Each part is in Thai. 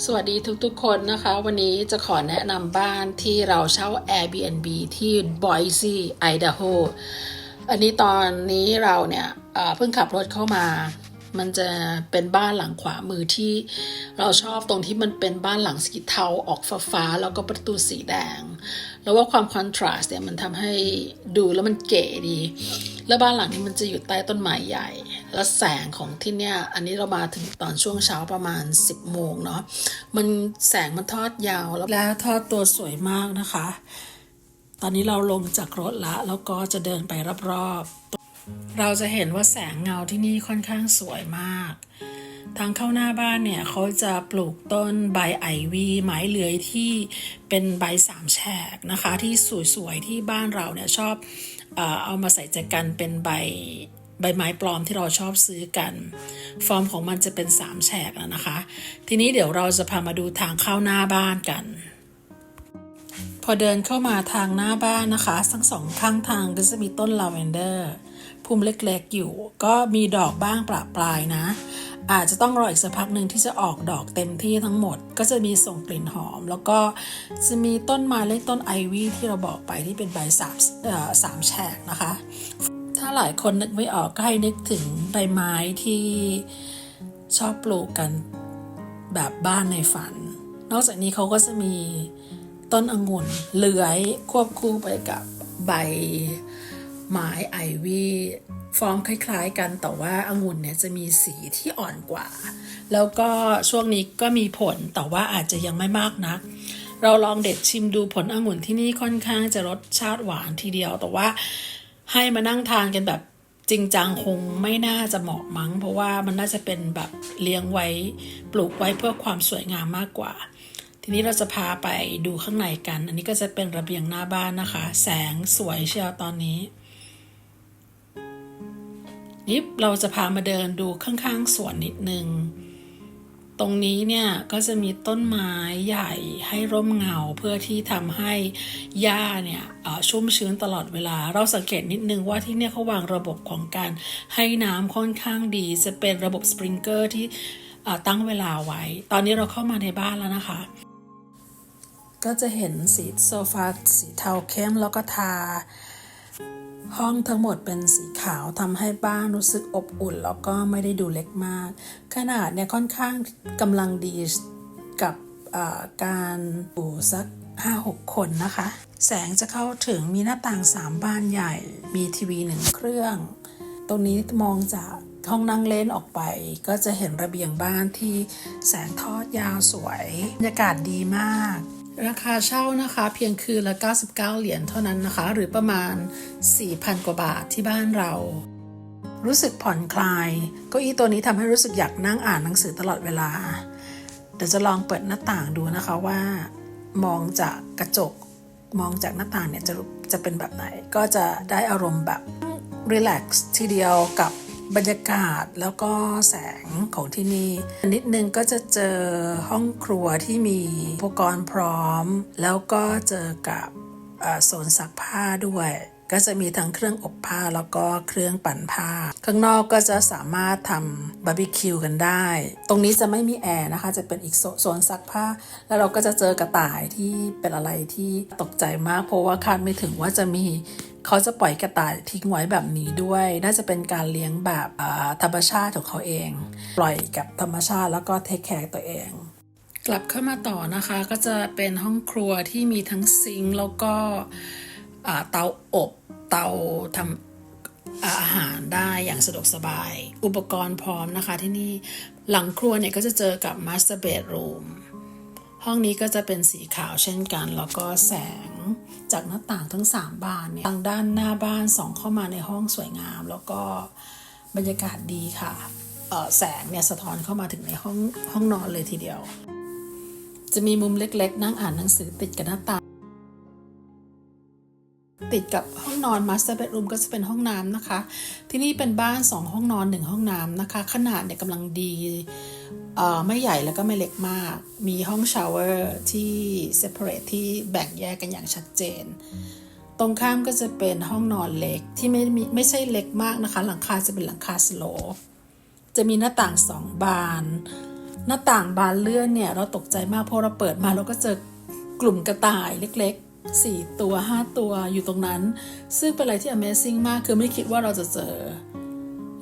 สวัสดีทุกๆคนนะคะ วันนี้จะขอแนะนำบ้านที่เราเช่า Airbnb ที่ Boise Idaho อันนี้ตอนนี้เราเนี่ยเพิ่งขับรถเข้ามา มันจะเป็นบ้านหลังขวามือที่เราชอบตรงที่มันเป็นบ้านหลังสีเทาออกฟ้าๆแล้วก็ประตูสีแดง แล้วว่าความคอนทราสต์เนี่ยมันทำให้ดูแล้วมันเก๋ดี แล้วบ้านหลังนี้มันจะอยู่ใต้ต้นไม้ใหญ่ แล้วแสงของที่เนี่ยอันนี้เรามาถึงตอนช่วงเช้าประมาณ 10โมงเนาะมันแสงมันทอดยาวแล้วแล้วทอดตัวสวยมากนะคะ ตอนนี้เราลงจากรถละแล้วก็จะเดินไปรอบๆ เราจะเห็นว่าแสงเงาที่นี่ค่อนข้างสวยมาก ทางเข้าหน้าบ้านเนี่ยเขาจะปลูกต้นใบไอวีไม้เลื้อยที่เป็นใบสามแฉกนะคะ ที่สวยๆที่บ้านเราเนี่ยชอบเอามาใส่แจกันเป็นใบ ใบไม้ปลอมที่เราชอบซื้อกัน ฟอร์มของมันจะเป็นสามแฉกอะนะคะ ทีนี้เดี๋ยวเราจะพามาดูทางเข้าหน้าบ้านกัน พอเดินเข้ามาทางหน้าบ้านนะคะ ทั้งสองข้างทางก็จะมีต้นลาเวนเดอร์พุ่มเล็กๆอยู่ ก็มีดอกบ้างประปรายนะ อาจจะต้องรออีกสักพักหนึ่งที่จะออกดอกเต็มที่ทั้งหมด ก็จะมีส่งกลิ่นหอม แล้วก็จะมีต้นไม้เล็กต้นไอวี่ที่เราบอกไปที่เป็นใบสามสามแฉกนะคะ ถ้าหลายคนนึกไม่ออกก็ให้นึกถึงใบไม้ที่ชอบปลูกกันแบบบ้านในฝัน นอกจากนี้เขาก็จะมีต้นองุ่นเลื้อยควบคู่ไปกับใบไม้ไอวี่ฟอร์มคล้ายๆกันแต่ว่าองุ่นเนี่ยจะมีสีที่อ่อนกว่า แล้วก็ช่วงนี้ก็มีผลแต่ว่าอาจจะยังไม่มากนัก เราลองเด็ดชิมดูผลองุ่นที่นี่ค่อนข้างจะรสชาติหวานทีเดียวแต่ว่า ให้มานั่งทานกันแบบจริงจังคงไม่น่าจะเหมาะมั้ง เพราะว่ามันน่าจะเป็นแบบเลี้ยงไว้ปลูกไว้เพื่อความสวยงามมากกว่า ทีนี้เราจะพาไปดูข้างในกัน อันนี้ก็จะเป็นระเบียงหน้าบ้านนะคะ แสงสวยเชียวตอนนี้นี่เราจะพามาเดินดูข้างๆสวนนิดนึง ตรงนี้เนี่ยก็จะมีต้นไม้ใหญ่ให้ร่มเงาเพื่อที่ทำให้หญ้าเนี่ยชุ่มชื้นตลอดเวลา เราสังเกตนิดนึงว่าที่เนี่ยเขาวางระบบของการให้น้ำค่อนข้างดี จะเป็นระบบสปริงเกอร์ที่ตั้งเวลาไว้ ตอนนี้เราเข้ามาในบ้านแล้วนะคะ ก็จะเห็นสีโซฟาสีเทาเข้มแล้วก็ทา ห้องทั้งหมดเป็นสีขาวทำให้บ้านรู้สึกอบอุ่น แล้วก็ไม่ได้ดูเล็กมาก ขนาดเนี่ยค่อนข้างกำลังดีกับการอยู่สัก 5-6 คนนะคะ แสงจะเข้าถึงมีหน้าต่าง 3บานใหญ่ มีทีวีหนึ่งเครื่อง ตรงนี้มองจากห้องนั่งเล่นออกไป ก็จะเห็นระเบียงบ้านที่แสงทอดยาวสวยบรรยากาศดีมาก ราคาเช่านะคะเพียงคืนละ 99 เหรียญเท่านั้นนะคะ หรือประมาณ 4,000 กว่าบาทที่บ้านเรา รู้สึกผ่อนคลายเก้าอี้ตัวนี้ทำให้รู้สึกอยากนั่งอ่านหนังสือตลอดเวลาเดี๋ยวจะลองเปิดหน้าต่างดูนะคะว่า มองจากกระจกมองจากหน้าต่างเนี่ยจะจะเป็นแบบไหน ก็จะได้อารมณ์แบบรีแลกซ์ทีเดียวกับ บรรยากาศแล้วก็แสงของที่นี่นิดนึงก็จะเจอห้องครัวที่มีอุปกรณ์พร้อม แล้วก็เจอกับโซนซักผ้าด้วยก็จะมีทั้งเครื่องอบผ้าแล้วก็เครื่องปั่นผ้า ข้างนอกก็จะสามารถทำบาร์บีคิวกันได้ ตรงนี้จะไม่มีแอร์นะคะ จะเป็นอีกโซโซนซักผ้า แล้วเราก็จะเจอกระต่ายที่เป็นอะไรที่ตกใจมาก เพราะว่าคาดไม่ถึงว่าจะมี เขาจะปล่อยกระต่ายทิ้งไว้แบบนี้ด้วย น่าจะเป็นการเลี้ยงแบบธรรมชาติของเขาเอง ปล่อยกับธรรมชาติแล้วก็เทคแคร์ตัวเอง กลับเข้ามาต่อนะคะก็จะเป็นห้องครัวที่มีทั้งซิงค์แล้วก็เตาอบเตาทำอาหารได้อย่างสะดวกสบาย อุปกรณ์พร้อมนะคะที่นี่ หลังครัวเนี่ยก็จะเจอกับ Master Bedroom ห้องนี้ก็จะเป็นสีขาวเช่นกัน แล้วก็แสงจากหน้าต่างทั้ง 3 บานเนี่ยทางด้านหน้าบ้านส่องเข้ามาในห้องสวยงาม แล้วก็บรรยากาศดีค่ะแสงเนี่ยสะท้อนเข้ามาถึงในห้องห้องนอนเลยทีเดียว จะมีมุมเล็กๆ นั่งอ่านหนังสือติดกับหน้าต่าง ติดกับห้องนอน Master Bedroom ก็จะเป็นห้องน้ำนะคะ ที่นี่เป็นบ้าน 2 ห้องนอน 1 ห้องน้ำนะคะ ขนาดเนี่ยกำลังดีไม่ใหญ่แล้วก็ไม่เล็กมาก มีห้องชาวเวอร์ที่ separate ที่แบ่งแยกกันอย่างชัดเจน ตรงข้ามก็จะเป็นห้องนอนเล็กที่ไม่มีไม่ใช่เล็กมากนะคะ หลังคาจะเป็นหลังคาสโลปจะมีหน้าต่างสองบาน หน้าต่างบานเลื่อนเนี่ยเราตกใจมากเพราะเราเปิดมาเราก็เจอกลุ่มกระต่ายเล็กๆ สี่ตัวห้าตัวอยู่ตรงนั้น ซึ่งเป็นอะไรที่ Amazing มากคือไม่คิดว่าเราจะเจอ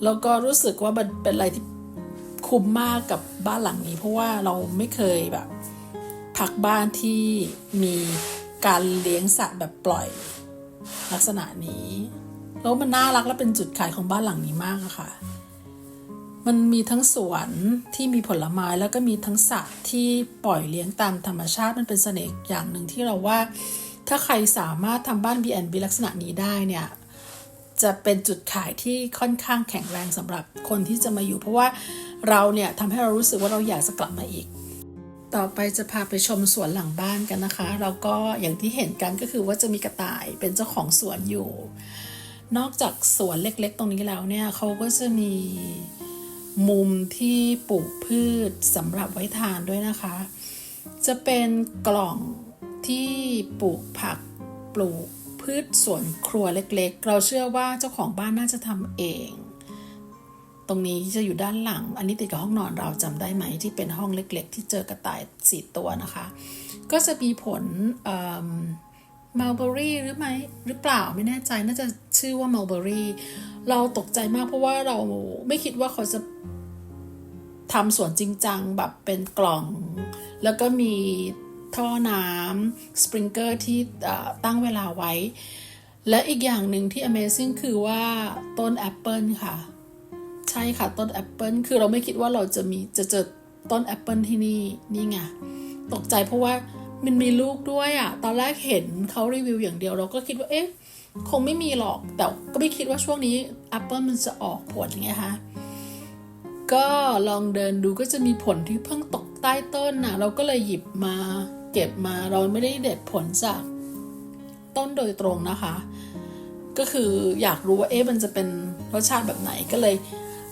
แล้วก็รู้สึกว่ามันเป็นอะไรที่คุ้มมากกับบ้านหลังนี้ เพราะว่าเราไม่เคยแบบพักบ้านที่มีการเลี้ยงสัตว์แบบปล่อยลักษณะนี้แล้วมันน่ารักและเป็นจุดขายของบ้านหลังนี้มากอะค่ะ มันมีทั้งสวนที่มีผลไม้แล้วก็มีทั้งสัตว์ที่ปล่อยเลี้ยงตามธรรมชาติมันเป็นเสน่ห์อย่างหนึ่งที่เราว่า ถ้าใครสามารถทำบ้าน B&B ลักษณะนี้ได้เนี่ยจะเป็นจุดขายที่ค่อนข้างแข็งแรงสำหรับคนที่จะมาอยู่ เพราะว่าเราเนี่ยทำให้เรารู้สึกว่าเราอยากจะกลับมาอีก ต่อไปจะพาไปชมสวนหลังบ้านกันนะคะแล้วก็อย่างที่เห็นกันก็คือว่าจะมีกระต่ายเป็นเจ้าของสวนอยู่ นอกจากสวนเล็กๆ ตรงนี้แล้วเนี่ยเขาก็จะมีมุมที่ปลูกพืชสำหรับไว้ทานด้วยนะคะ จะเป็นกล่อง ที่ปลูกผักปลูกพืชสวนครัวเล็กๆ เราเชื่อว่าเจ้าของบ้านน่าจะทำเอง ตรงนี้จะอยู่ด้านหลัง อันนี้ติดกับห้องนอนเราจำได้ไหมที่เป็นห้องเล็กๆ ที่เจอกระต่ายสี่ตัวนะคะ ก็จะมีผลมัลเบอรี่หรือไม่หรือเปล่าไม่แน่ใจน่าจะชื่อว่ามัลเบอรี่เราตกใจมากเพราะว่าเราไม่คิดว่าเขาจะทำสวนจริงจังแบบเป็นกล่อง แล้วก็มี ท่อน้ำสปริงเกอร์ที่ตั้งเวลาไว้ และอีกอย่างหนึ่งที่ Amazing คือว่าต้นแอปเปิลค่ะ ใช่ค่ะต้นแอปเปิลคือเราไม่คิดว่าเราจะมีจะเจอต้นแอปเปิลที่นี่นี่ไงตกใจเพราะว่ามันมีลูกด้วยอะ่ะ ตอนแรกเห็นเขารีวิวอย่างเดียวเราก็คิดว่าเอ๊ะคงไม่มีหรอก แต่ก็ไม่คิดว่าช่วงนี้แอปเปิลมันจะออกผลไงคะก็ลองเดินดูก็จะมีผลที่เพิ่งตกใต้ต้นน่ะ เราก็เลยหยิบมา เก็บมาเราไม่ได้เด็ดผลจากต้นโดยตรงนะคะ ก็คืออยากรู้ว่าเอ๊ะมันจะเป็นรสชาติแบบไหนก็เลย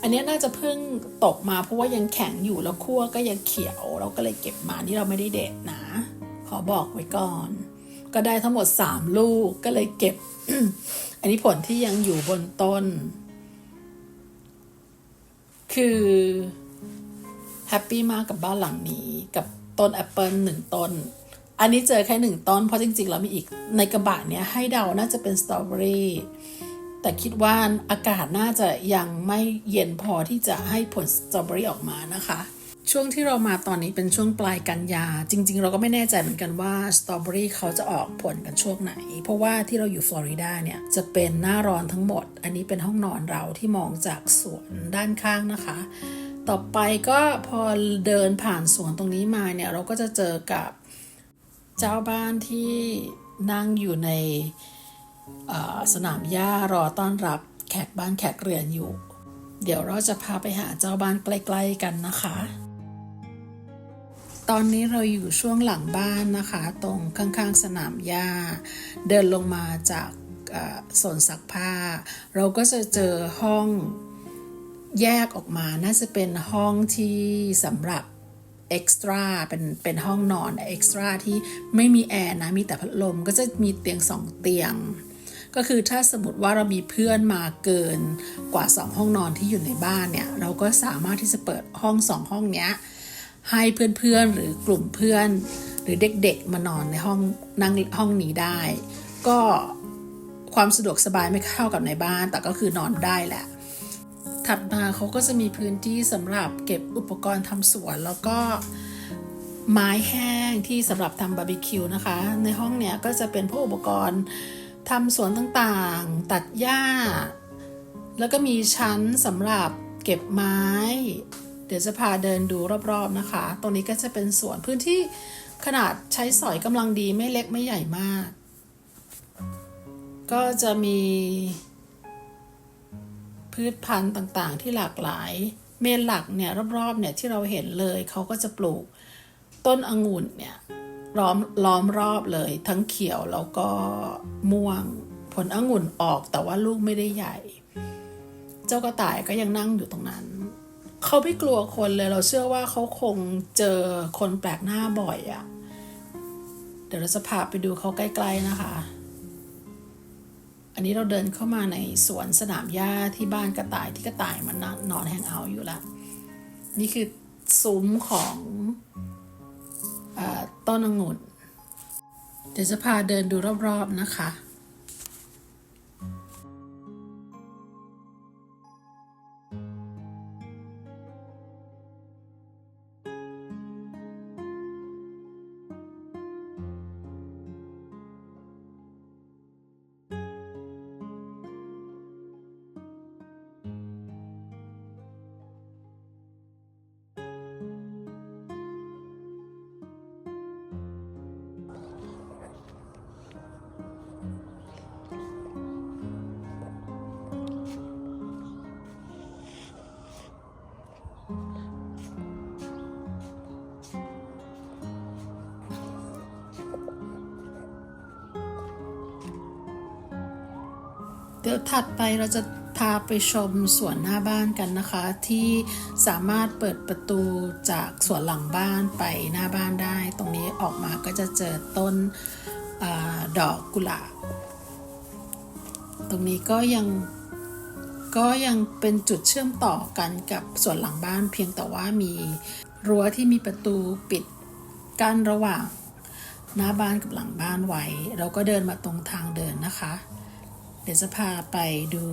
อันนี้น่าจะเพิ่งตกมาเพราะว่ายังแข็งอยู่แล้วคั่วก็ยังเขียว เราก็เลยเก็บมานี่เราไม่ได้เด็ดนะขอบอกไว้ก่อน ก็ได้ทั้งหมด 3 ลูกก็เลยเก็บ อันนี้ผลที่ยังอยู่บนต้น คือแฮปปี้มากกับบ้านหลังนี้กับ ต้นแอปเปิลหนึ่งต้น อันนี้เจอแค่หนึ่งต้น เพราะจริงๆแล้วมีอีกในกระบะเนี้ยให้เดาน่าจะเป็นสตรอเบอรี่แต่คิดว่าอากาศน่าจะยังไม่เย็นพอที่จะให้ผลสตรอเบอรี่ออกมานะคะ ช่วงที่เรามาตอนนี้เป็นช่วงปลายกันยา จริง ๆ เราก็ไม่แน่ใจเหมือนกันว่าสตรอเบอรี่เขาจะออกผลกันช่วงไหน เพราะว่าที่เราอยู่ฟลอริดาเนี่ยจะเป็นหน้าร้อนทั้งหมด อันนี้เป็นห้องนอนเราที่มองจากสวนด้านข้างนะคะ ต่อไปก็พอเดินผ่านสวนตรงนี้มาเนี่ย เราก็จะเจอกับเจ้าบ้านที่นั่งอยู่ในสนามหญ้ารอต้อนรับแขกบ้านแขกเรือนอยู่ เดี๋ยวเราจะพาไปหาเจ้าบ้านใกล้ๆกันนะคะ ตอนนี้เราอยู่ช่วงหลังบ้านนะคะ ตรงข้างๆสนามหญ้า เดินลงมาจากโซนซักผ้า เราก็จะเจอห้อง แยกออกมาน่าจะเป็นห้องที่สำหรับเอ็กซ์ตร้าเป็นเป็นห้องนอนเอ็กซ์ตร้าที่ไม่มีแอร์นะมีแต่พัดลมก็จะมีเตียงสองเตียง ก็คือถ้าสมมติว่าเรามีเพื่อนมาเกินกว่า 2 ห้องนอนที่อยู่ในบ้านเนี่ย เราก็สามารถที่จะเปิดห้องสองห้องเนี้ยให้เพื่อนๆหรือกลุ่มเพื่อน หรือเด็กๆมานอนในห้องนั่งห้องนี้ได้ ก็ความสะดวกสบายไม่เข้ากับในบ้าน แต่ก็คือนอนได้แหละ ถัดมาเขาก็จะมีพื้นที่สำหรับเก็บอุปกรณ์ทำสวน แล้วก็ไม้แห้งที่สำหรับทำบาร์บีคิวนะคะ ในห้องเนี้ยก็จะเป็นพวกอุปกรณ์ทำสวนต่างๆ ตัดหญ้า แล้วก็มีชั้นสำหรับเก็บไม้ เดี๋ยวจะพาเดินดูรอบๆนะคะ ตรงนี้ก็จะเป็นสวนพื้นที่ขนาดใช้สอยกำลังดีไม่เล็กไม่ใหญ่มาก ก็จะมี พืชพันธุ์ต่างๆ ที่หลากหลาย เมนหลักเนี่ยรอบๆเนี่ยที่เราเห็นเลยเขาก็จะปลูกต้นองุ่นเนี่ยล้อมล้อมรอบเลย ทั้งเขียวแล้วก็ม่วง ผลองุ่นออกแต่ว่าลูกไม่ได้ใหญ่ เจ้ากระต่ายก็ยังนั่งอยู่ตรงนั้นเขาไม่กลัวคนเลยเราเชื่อว่าเขาคงเจอคนแปลกหน้าบ่อยอะ่ะ เดี๋ยวเราจะพาไปดูเขาใกล้ ๆนะคะ อันนี้เราเดินเข้ามาในสวนสนามหญ้าที่บ้านกระต่ายที่กระต่ายมันนอนแฮงเอาท์อยู่ละนี่คือซุ้มของออต้นองุ่นเดี๋ยวจะพาเดินดูรอบๆนะคะ ดี๋ยวถัดไปเราจะพาไปชมสวนหน้าบ้านกันนะคะ ที่สามารถเปิดประตูจากสวนหลังบ้านไปหน้าบ้านได้ ตรงนี้ออกมาก็จะเจอต้นอดอกกุหลาบตรงนี้ก็ยังก็ยังเป็นจุดเชื่อมต่อกันกับสวนหลังบ้าน เพียงแต่ว่ามีรั้วที่มีประตูปิดกั้นระหว่างหน้าบ้านกับหลังบ้านไว้ เราก็เดินมาตรงทางเดินนะคะ ดี๋ยวจะพาไปดู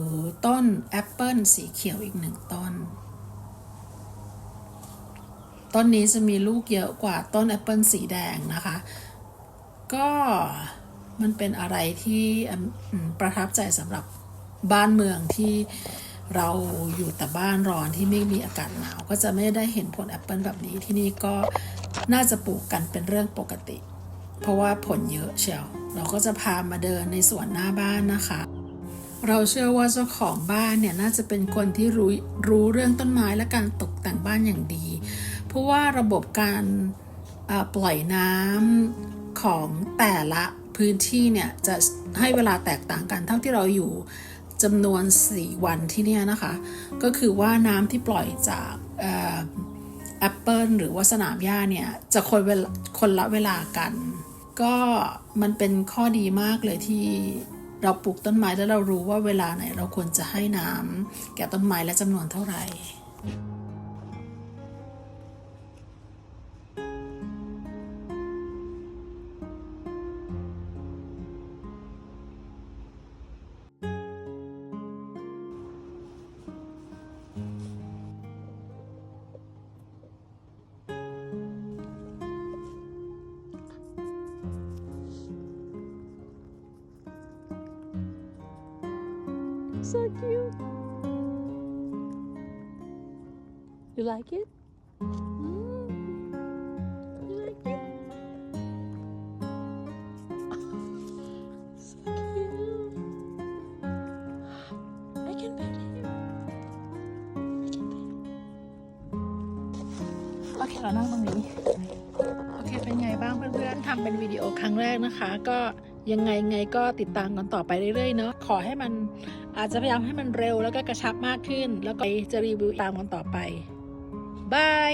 ต้นแอปเปิลสีเขียวอีกหนึ่งต้น ต้นนี้จะมีลูกเยอะกว่าต้นแอปเปิลสีแดงนะคะ ก็มันเป็นอะไรที่ประทับใจสำหรับบ้านเมืองที่เราอยู่แต่บ้านร้อนที่ไม่มีอากาศหนาวก็จะไม่ได้เห็นผลแอปเปิลแบบนี้ที่นี่ก็น่าจะปลูกกันเป็นเรื่องปกติ เพราะว่าผลเยอะเชียว เราก็จะพามาเดินในสวนหน้าบ้านนะคะ เราเชื่อว่าเจ้าของบ้านเนี่ยน่าจะเป็นคนที่รู้รู้เรื่องต้นไม้และการตกแต่งบ้านอย่างดี เพราะว่าระบบการปล่อยน้ำของแต่ละพื้นที่เนี่ยจะให้เวลาแตกต่างกันเท่าที่เราอยู่จำนวน 4 วันที่เนี่ยนะคะ ก็คือว่าน้ำที่ปล่อยจากแอปเปิลหรือว่าสนามหญ้าเนี่ยจะคนเวลาคนละเวลากัน ก็มันเป็นข้อดีมากเลยที่ เราปลูกต้นไม้แล้วเรารู้ว่าเวลาไหนเราควรจะให้น้ำแก่ต้นไม้และจำนวนเท่าไหร่ So cute. You like it? Mm. You like it? so cute. I can pet him. I can pet him. โอเคเรานั่งตรงนี้ โอเค เป็นไงบ้างเพื่อนๆทำเป็นวิดีโอครั้งแรกนะคะ ก็ ยังไงไงก็ติดตามกันต่อไปเรื่อยๆเนาะขอให้มันอาจจะพยายามให้มันเร็วแล้วก็กระชับมากขึ้น แล้วก็จะรีวิวตามกันต่อไปบาย